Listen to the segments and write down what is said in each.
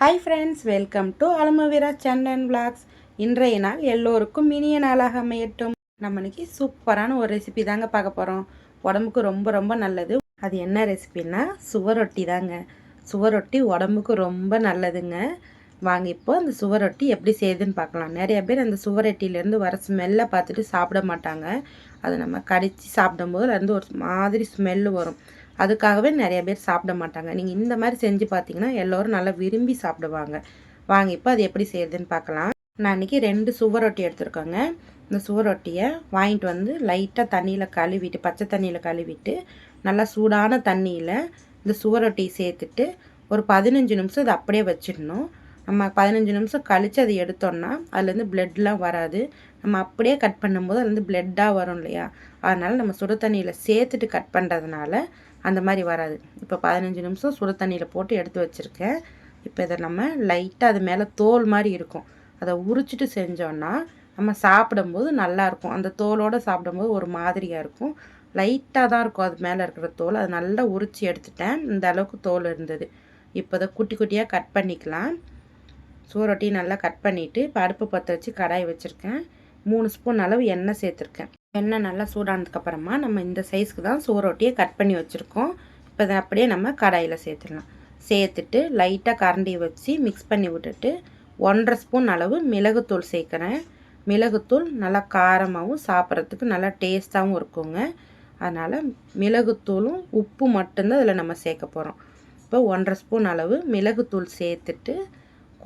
Hi friends welcome to அலமவீரா Chandan blogs இன்றைய நாள் எல்லோருக்கும் இனிய நாளாக அமையட்டும். நம்ம இன்னைக்கு சூப்பரான ஒரு ரெசிபி தாங்க பார்க்க போகிறோம் உடம்புக்கு ரொம்ப ரொம்ப நல்லது. அது என்ன ரெசிபின்னா சுவரொட்டி தாங்க. சுவரொட்டி உடம்புக்கு ரொம்ப நல்லதுங்க. வாங்க இப்போ அந்த சுவரொட்டி எப்படி செய்யுதுன்னு பார்க்கலாம். நிறைய பேர் அந்த சுவரொட்டியிலேருந்து வர ஸ்மெல்லை பார்த்துட்டு சாப்பிட மாட்டாங்க. அதை நம்ம கடித்து சாப்பிடும்போது வந்து ஒரு மாதிரி ஸ்மெல்லு வரும். அதுக்காகவே நிறைய பேர் சாப்பிட மாட்டாங்க. நீங்கள் இந்த மாதிரி செஞ்சு பார்த்தீங்கன்னா எல்லோரும் நல்லா விரும்பி சாப்பிடுவாங்க. வாங்க இப்போ அது எப்படி செய்யுதுன்னு பார்க்கலாம். நான் இன்றைக்கி ரெண்டு சுவரொட்டி எடுத்துருக்கோங்க. இந்த சுவரொட்டியை வாங்கிட்டு வந்து லைட்டாக தண்ணியில் கழுவிட்டு பச்சை தண்ணியில் கழுவிட்டு நல்லா சூடான தண்ணியில் இந்த சுவரொட்டியை சேர்த்துட்டு ஒரு பதினஞ்சு நிமிஷம் அதை அப்படியே வச்சிடணும். நம்ம பதினஞ்சு நிமிஷம் கழித்து அதை எடுத்தோம்னா அதுலேருந்து பிளட்லாம் வராது. நம்ம அப்படியே கட் பண்ணும்போது அதுலேருந்து பிளட்டாக வரும் இல்லையா? அதனால் நம்ம சுடு தண்ணியில் சேர்த்துட்டு கட் பண்ணுறதுனால அந்த மாதிரி வராது. இப்போ பதினஞ்சு நிமிஷம் சுடு தண்ணியில் போட்டு எடுத்து வச்சுருக்கேன். இப்போ இதை நம்ம லைட்டாக அது மேலே தோல் மாதிரி இருக்கும். அதை உரிச்சிட்டு செஞ்சோன்னா நம்ம சாப்பிடும்போது நல்லாயிருக்கும் அந்த தோலோடு சாப்பிடும்போது ஒரு மாதிரியாக இருக்கும். லைட்டாக தான் இருக்கும். அது மேலே இருக்கிற தோல். அதை நல்லா உரித்து எடுத்துட்டேன். இந்த அளவுக்கு தோல் இருந்தது. இப்போ அதை குட்டி குட்டியாக கட் பண்ணிக்கலாம். சோரொட்டி நல்லா கட் பண்ணிவிட்டு இப்போ அடுப்பு பற்ற வச்சு கடாய் வச்சுருக்கேன். மூணு ஸ்பூன் அளவு எண்ணெய் சேர்த்துருக்கேன். எண்ணெய் நல்லா சூடானதுக்கப்புறமா நம்ம இந்த சைஸ்க்கு தான் சோறொட்டியை கட் பண்ணி வச்சுருக்கோம். இப்போ அதை அப்படியே நம்ம கடாயில் சேர்த்துடலாம். சேர்த்துட்டு லைட்டாக கரண்டி வச்சு மிக்ஸ் பண்ணி விட்டுட்டு ஒன்றரை ஸ்பூன் அளவு மிளகுத்தூள் சேர்க்குறேன். மிளகுத்தூள் நல்லா காரமாகவும் சாப்பிட்றதுக்கு நல்லா டேஸ்ட்டாகவும் இருக்குங்க. அதனால் மிளகுத்தூளும் உப்பு மட்டும்தான் அதில் நம்ம சேர்க்க போகிறோம் இப்போ ஒன்றரை ஸ்பூன் அளவு மிளகுத்தூள் சேர்த்துட்டு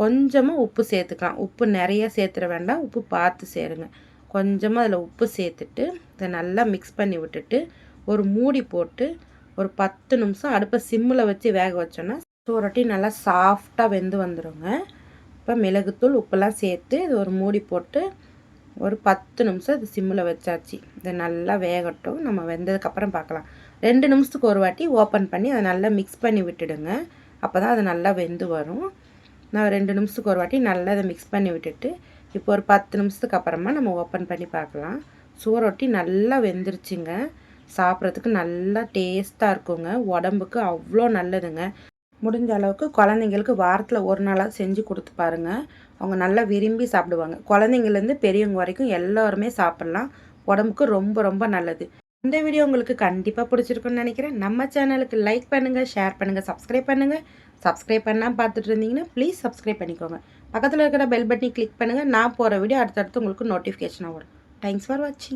கொஞ்சமாக உப்பு சேர்த்துக்கலாம். உப்பு நிறைய சேர்த்துட வேண்டாம். உப்பு பார்த்து சேருங்க. கொஞ்சமாக அதில் உப்பு சேர்த்துட்டு இதை நல்லா மிக்ஸ் பண்ணி விட்டுட்டு ஒரு மூடி போட்டு ஒரு பத்து நிமிஷம் அடுப்பை சிம்மில் வச்சு வேக வச்சோன்னா சோரட்டி நல்லா சாஃப்டாக வெந்து வந்துடுங்க இப்போ மிளகுத்தூள் உப்பெல்லாம் சேர்த்து இது ஒரு மூடி போட்டு ஒரு பத்து நிமிஷம் இது சிம்மில் வச்சாச்சு. இதை நல்லா வேகட்டும். நம்ம வெந்ததுக்கப்புறம் பார்க்கலாம். ரெண்டு நிமிஷத்துக்கு ஒரு வாட்டி ஓப்பன் பண்ணி அதை நல்லா மிக்ஸ் பண்ணி விட்டுடுங்க. அப்போ தான் அது நல்லா வெந்து வரும். நான் ரெண்டு நிமிஷத்துக்கு ஒரு வாட்டி நல்லா அதை மிக்ஸ் பண்ணி விட்டுட்டு இப்போ ஒரு பத்து நிமிஷத்துக்கு அப்புறமா நம்ம ஓப்பன் பண்ணி பார்க்கலாம். சோறொட்டி நல்லா வெந்துருச்சுங்க. சாப்பிட்றதுக்கு நல்லா டேஸ்ட்டாக இருக்குங்க. உடம்புக்கு அவ்வளோ நல்லதுங்க. முடிஞ்ச அளவுக்கு குழந்தைங்களுக்கு வாரத்தில் ஒரு நாளாக செஞ்சு கொடுத்து பாருங்கள் அவங்க நல்லா விரும்பி சாப்பிடுவாங்க. குழந்தைங்கலேருந்து பெரியவங்க வரைக்கும் எல்லோருமே சாப்பிட்லாம். உடம்புக்கு ரொம்ப ரொம்ப நல்லது. இந்த வீடியோ உங்களுக்கு கண்டிப்பாக பிடிச்சிருக்குன்னு நினைக்கிறேன். நம்ம சேனலுக்கு லைக் பண்ணுங்கள் ஷேர் பண்ணுங்கள் சப்ஸ்கிரைப் பண்ணுங்கள் சப்ஸ்கிரைப் பண்ணால் பார்த்துட்டு இருந்தீங்கன்னா ப்ளீஸ் சப்ஸ்கிரைப் பண்ணிக்கோங்க. பக்கத்தில் இருக்கிற பெல் பட்டனை கிளிக் பண்ணுங்கள் நான் போகிற வீடியோ அடுத்தடுத்து உங்களுக்கு நோட்டிஃபிகேஷனாக வரும். தேங்க்ஸ் ஃபார் வாட்சிங்